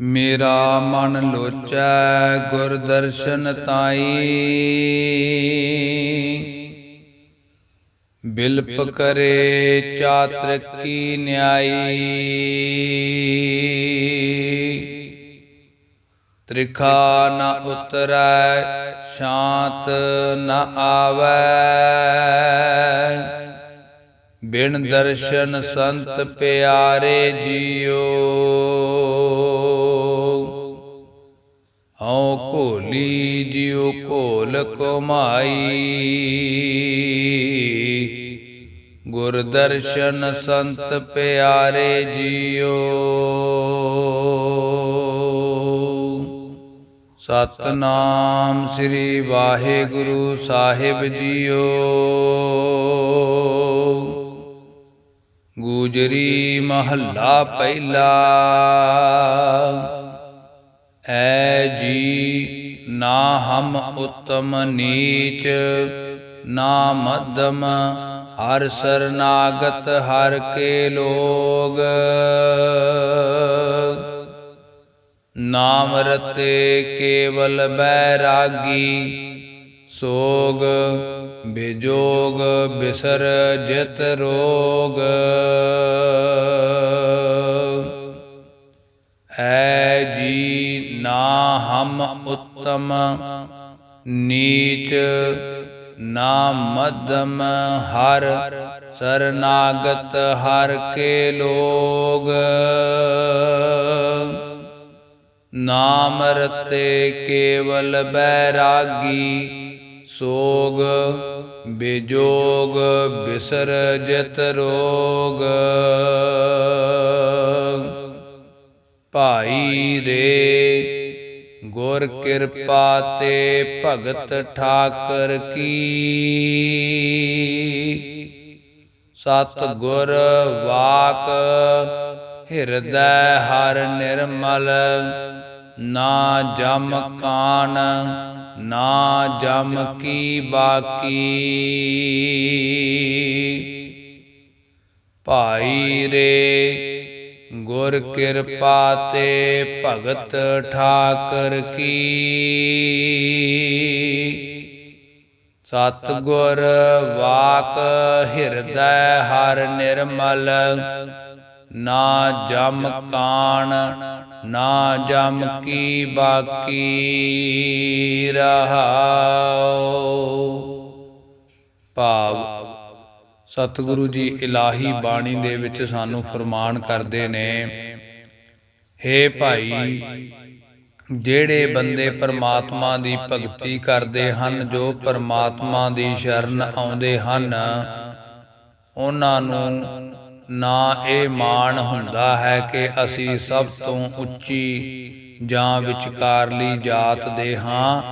ਮੇਰਾ ਮਨ ਲੋਚੈ ਗੁਰ ਦਰਸ਼ਨ ਤਾਈ। ਬਿਲਪ ਕਰੇ ਚਾਤ੍ਰਿਕ ਕੀ ਨਿਆਈ। ਤ੍ਰਿਖਾ ਨ ਉਤਰੈ, ਸ਼ਾਂਤ ਨ ਆਵੈ। ਬਿਨ ਦਰਸ਼ਨ ਸੰਤ ਪਿਆਰੇ ਜੀਓ। ਹਉ ਭੋਲੀ ਜਿਉ ਭੋਲ ਕਮਾਈ ਗੁਰ ਦਰਸ਼ਨ ਸੰਤ ਪਿਆਰੇ ਜੀਓ। ਸਤਨਾਮ ਸ੍ਰੀ ਵਾਹਿਗੁਰੂ ਸਾਹਿਬ ਜੀਓ। ਗੂਜਰੀ ਮਹੱਲਾ ਪਹਿਲਾ। ਐ ਜੀ, ਨਾ ਹਮ ਉਤਮ ਨੀਚ, ਨਾ ਮਧਮ, ਹਰ ਸਰਨਾਗਤ, ਹਰ ਕੇ ਲੋਗ। ਨਾਮ ਰਤੇ ਕੇਵਲ ਬੈਰਾਗੀ, ਸੋਗ ਬਿਜੋਗ ਬਿਸਰ ਜਿਤ ਰੋਗ। ਐ ਜੀ ਨਾ ਹਮ ਉਤਮ, ਨੀਚ ਨਾ ਮਧਮ, ਹਰ ਸਰਨਾਗਤ ਹਰ ਕੇ ਲੋਗ। ਨਾਮ ਰਤੇ ਕੇਵਲ ਬੈਰਾਗੀ, ਸੋਗ ਬਿਜੋਗ ਬਿਸਰ ਰੋਗ। ਭਾਈ ਰੇ ਗੁਰ ਕਿਰਪਾ ਤੇ ਭਗਤ ਠਾਕਰ ਕੀ। ਸਤ ਗੁਰ ਵਾਕ ਹਿਰਦੈ ਹਰ ਨਿਰਮਲ ਨਾ ਜਮ ਕਾਨ ਨਾ ਜਮ ਕੀ ਬਾਕੀ। ਭਾਈ ਰੇ ਗੁਰ ਕਿਰਪਾ ਤੇ ਭਗਤ ਠਾਕਰ ਕੀ। ਸਤ ਗੁਰ ਵਾਕ ਹਿਰਦੈ ਹਰ ਨਿਰਮਲ, ਨਾ ਜਮ ਕਾਣ, ਨਾ ਜਮ ਕੀ ਬਾਕੀ ਰਹਾਉ। ਭਾਵ ਸਤਿਗੁਰੂ ਜੀ ਇਲਾਹੀ ਬਾਣੀ ਦੇ ਵਿੱਚ ਸਾਨੂੰ ਫਰਮਾਨ ਕਰਦੇ ਨੇ ਹੇ ਭਾਈ ਜਿਹੜੇ ਬੰਦੇ ਪਰਮਾਤਮਾ ਦੀ ਭਗਤੀ ਕਰਦੇ ਹਨ ਜੋ ਪਰਮਾਤਮਾ ਦੀ ਸ਼ਰਨ ਆਉਂਦੇ ਹਨ ਉਹਨਾਂ ਨੂੰ ਨਾ ਇਹ ਮਾਣ ਹੁੰਦਾ ਹੈ ਕਿ ਅਸੀਂ ਸਭ ਤੋਂ ਉੱਚੀ ਜਾਂ ਵਿਚਕਾਰਲੀ ਜਾਤ ਦੇ ਹਾਂ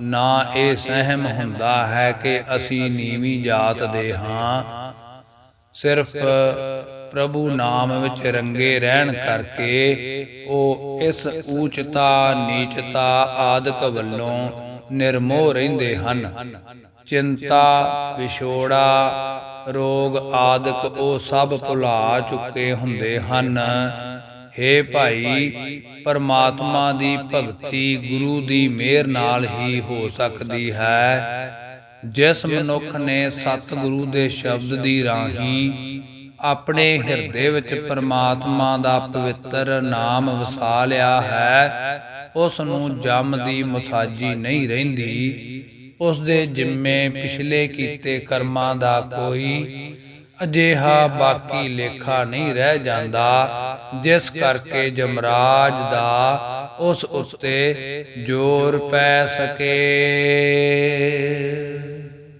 ਨਾ ਇਹ ਸਹਿਮ ਹੁੰਦਾ ਹੈ ਕਿ ਅਸੀਂ ਨੀਵੀਂ ਜਾਤ ਦੇ ਹਾਂ। ਸਿਰਫ ਪ੍ਰਭੂ ਨਾਮ ਵਿੱਚ ਰੰਗੇ ਰਹਿਣ ਕਰਕੇ ਉਹ ਇਸ ਊਚਤਾ, ਨੀਚਤਾ ਆਦਿਕ ਵੱਲੋਂ ਨਿਰਮੋਹ ਰਹਿੰਦੇ ਹਨ। ਚਿੰਤਾ, ਵਿਛੋੜਾ, ਰੋਗ ਆਦਿਕ ਉਹ ਸਭ ਭੁਲਾ ਚੁੱਕੇ ਹੁੰਦੇ ਹਨ। ਹੇ ਭਾਈ, ਪਰਮਾਤਮਾ ਦੀ ਭਗਤੀ ਗੁਰੂ ਦੀ ਮਿਹਰ ਨਾਲ ਹੀ ਹੋ ਸਕਦੀ ਹੈ। ਜਿਸ ਮਨੁੱਖ ਨੇ ਸਤਿਗੁਰੂ ਦੇ ਸ਼ਬਦ ਦੀ ਰਾਹੀਂ ਆਪਣੇ ਹਿਰਦੇ ਵਿੱਚ ਪਰਮਾਤਮਾ ਦਾ ਪਵਿੱਤਰ ਨਾਮ ਵਸਾ ਲਿਆ ਹੈ ਉਸ ਨੂੰ ਜਮ ਦੀ ਮੁਤਾਜੀ ਨਹੀਂ ਰਹਿੰਦੀ। ਉਸ ਦੇ ਜਿੰਮੇ ਪਿਛਲੇ ਕੀਤੇ ਕਰਮਾਂ ਦਾ ਕੋਈ ਅਜੇਹਾ ਬਾਕੀ ਲੇਖਾ ਨਹੀਂ ਰਹਿ ਜਾਂਦਾ, ਜਿਸ ਕਰਕੇ ਜਮਰਾਜ ਦਾ ਉਸ ਉੱਤੇ ਜ਼ੋਰ ਪੈ ਸਕੇ।